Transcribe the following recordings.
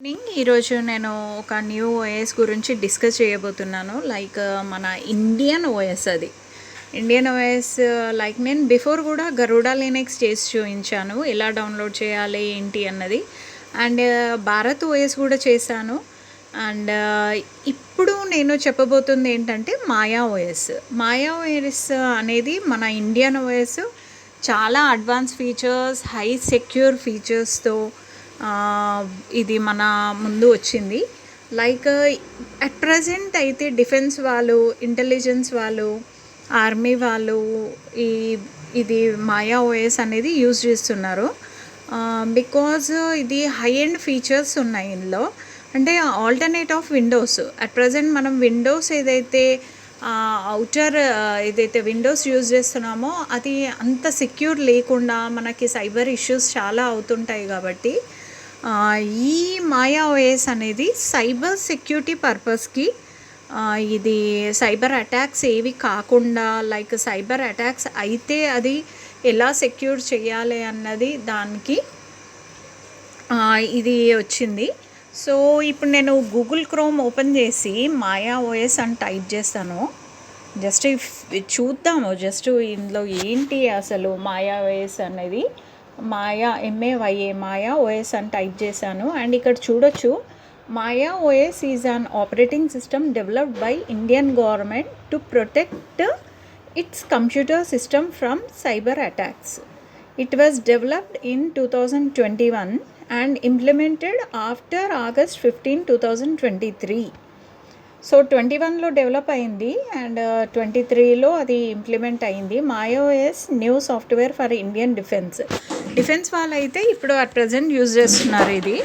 Morning ఈరోజు నేను ఒక న్యూ ఓఎస్ గురించి డిస్కస్ చేయబోతున్నాను. లైక్ మన ఇండియన్ ఓఎస్ అది. ఇండియన్ ఓఎస్ లైక్ నేను బిఫోర్ కూడా గరుడా లినెక్స్ చేసి చూపించాను. ఎలా డౌన్లోడ్ చేయాలి ఏంటి అన్నది. అండ్ భారత్ ఓఎస్ కూడా చేశాను. అండ్ ఇప్పుడు నేను చెప్పబోతుంది ఏంటంటే మాయా ఓఎస్. మాయా ఓఎస్ అనేది మన ఇండియన్ ఓఎస్ చాలా అడ్వాన్స్ ఫీచర్స్ హై సెక్యూర్ ఫీచర్స్తో ఇది మన ముందు వచ్చింది. లైక్ అట్ ప్రజెంట్ అయితే డిఫెన్స్ వాళ్ళు ఇంటెలిజెన్స్ వాళ్ళు ఆర్మీ వాళ్ళు ఈ ఇది మాయా ఓఎస్ అనేది యూజ్ చేస్తున్నారు. బికాజ్ ఇది హై ఎండ్ ఫీచర్స్ ఉన్నాయి ఇందులో. అంటే alternate of Windows at present మనం విండోస్ ఏదైతే అవుటర్ ఏదైతే విండోస్ యూజ్ చేస్తున్నామో అది అంత సెక్యూర్ లేకుండా మనకి సైబర్ ఇష్యూస్ చాలా అవుతుంటాయి కాబట్టి ఈ మాయా ఓఎస్ అనేది సైబర్ సెక్యూరిటీ పర్పస్కి ఇది సైబర్ అటాక్స్ ఏవి కాకుండా లైక్ సైబర్ అటాక్స్ అయితే అది ఎలా సెక్యూర్ చేయాలి అన్నది దానికి ఇది వచ్చింది. సో ఇప్పుడు నేను గూగుల్ క్రోమ్ ఓపెన్ చేసి మాయా ఓఎస్ అని టైప్ చేస్తాను. జస్ట్ చూద్దాము జస్ట్ ఇందులో ఏంటి అసలు మాయా ఓఎస్ అనేది. Maya M A Y A Maya OS అని టైప్ చేశాను. అండ్ ఇక్కడ చూడొచ్చు Maya OS is an operating system developed by Indian government to protect its computer system from cyber attacks it was developed in two thousand twenty one and implemented after August fifteen two thousand twenty three so twenty వన్లో develop అయింది and twenty త్రీలో అది implement అయింది. Maya OS new software for Indian defence defence వాళ్ళు అయితే ఇప్పుడు at present use చేస్తున్నారు ఇది.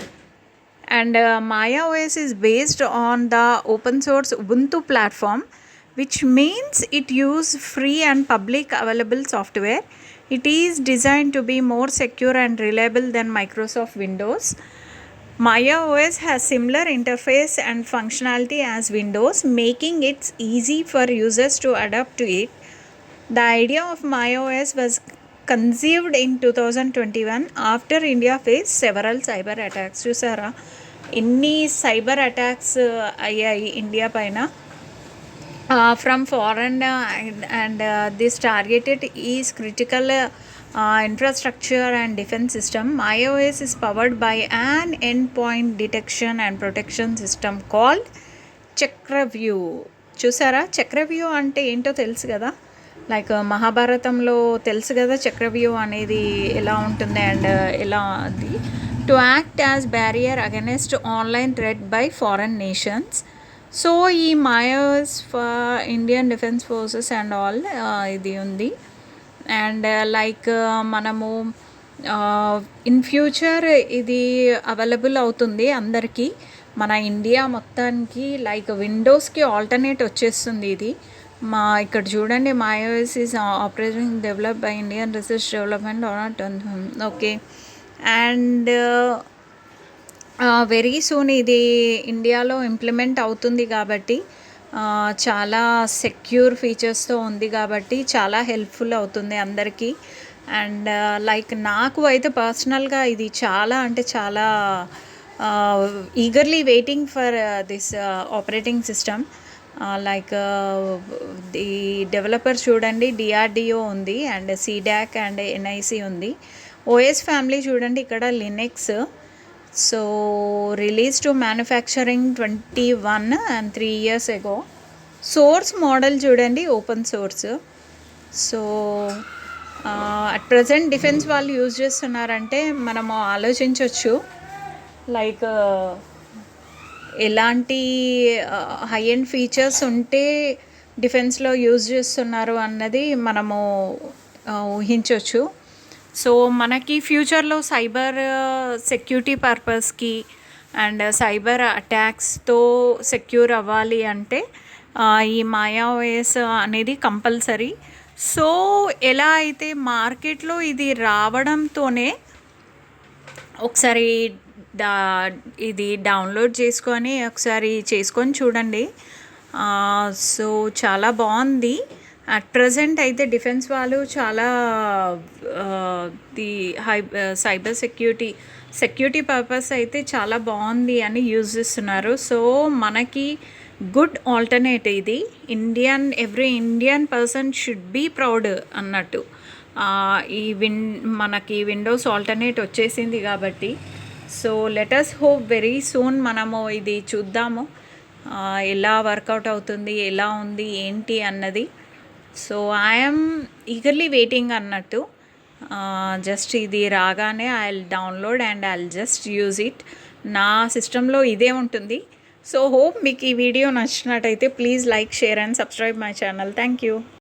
And Maya OS is based on the open source Ubuntu platform which means it use free and public available software it is design to be more secure and reliable than Microsoft Windows Windows. Maya OS has similar interface and functionality as Windows, making it easy for users to adapt to it. The idea of MyOS was conceived in 2021 after India faced several cyber attacks. చూసారా ఎన్ని cyber attacks అయ్యాయి India పైన from foreign and this targeted is critical infrastructure and defence system IOS is powered by an endpoint detection and protection system called Chakravyuh చూసారా? చక్రవ్యూ అంటే ఏంటో తెలుసు కదా? Like మహాభారతంలో తెలుసు కదా చక్రవ్యూ అనేది ఎలా ఉంటుంది అండ్ ఎలా అది? To act as barrier against online threat by foreign nations so ఈ Maya OS for Indian defence forces and all ఇది ఉంది. అండ్ లైక్ uh, మనము uh, ఇన్ ఫ్యూచర్ ఇది అవైలబుల్ అవుతుంది అందరికీ. మన ఇండియా మొత్తానికి లైక్ విండోస్కి ఆల్టర్నేట్ వచ్చేస్తుంది ఇది. మా ఇక్కడ చూడండి Maya OS is operating develop by Indian research development okay and very soon ఇది ఇండియాలో ఇంప్లిమెంట్ అవుతుంది కాబట్టి చాలా సెక్యూర్ ఫీచర్స్తో ఉంది కాబట్టి చాలా హెల్ప్ఫుల్ అవుతుంది అందరికీ. అండ్ లైక్ uh, నాకు అయితే పర్సనల్గా ఇది చాలా అంటే చాలా eagerly waiting for this operating system like the developer చూడండి డిఆర్డిఓ ఉంది. అండ్ సిడాక్ అండ్ ఎన్ఐసి ఉంది. ఓఎస్ ఫ్యామిలీ చూడండి ఇక్కడ Linux so release to manufacturing twenty one and three years ago source model చూడండి open source so at present defence వాళ్ళు use చేస్తున్నారంటే మనము ఆలోచించవచ్చు లైక్ ఎలాంటి హై ఎండ్ ఫీచర్స్ ఉంటే డిఫెన్స్లో యూజ్ చేస్తున్నారు అన్నది మనము ఊహించవచ్చు సో మనకి ఫ్యూచర్లో సైబర్ సెక్యూరిటీ పర్పస్కి అండ్ సైబర్ అటాక్స్తో సెక్యూర్ అవ్వాలి అంటే ఈ మాయావేస్ అనేది కంపల్సరీ. సో ఎలా అయితే మార్కెట్లో ఇది రావడంతోనే ఒకసారి డా ఇది డౌన్లోడ్ చేసుకొని ఒకసారి చేసుకొని చూడండి. సో చాలా బాగుంది. అట్ ప్రజెంట్ అయితే డిఫెన్స్ వాళ్ళు చాలా the high cyber security security purpose అయితే చాలా బాగుంది అని యూజ్ చేస్తున్నారు. సో మనకి గుడ్ ఆల్టర్నేట్ ఇది. Indian every Indian person should be proud అన్నట్టు. ఈ విన్ మనకి విండోస్ ఆల్టర్నేట్ వచ్చేసింది కాబట్టి. So letters hope very soon మనము ఇది చూద్దాము. ఎలా వర్కౌట్ అవుతుంది ఎలా ఉంది ఏంటి అన్నది. సో ఐఎమ్ ఈగర్లీ వెయిటింగ్ అన్నట్టు. జస్ట్ ఇది రాగానే I download and I just use it నా సిస్టంలో ఇదే ఉంటుంది. సో హోప్ మీకు ఈ వీడియో నచ్చినట్టయితే please like share and subscribe my channel thank you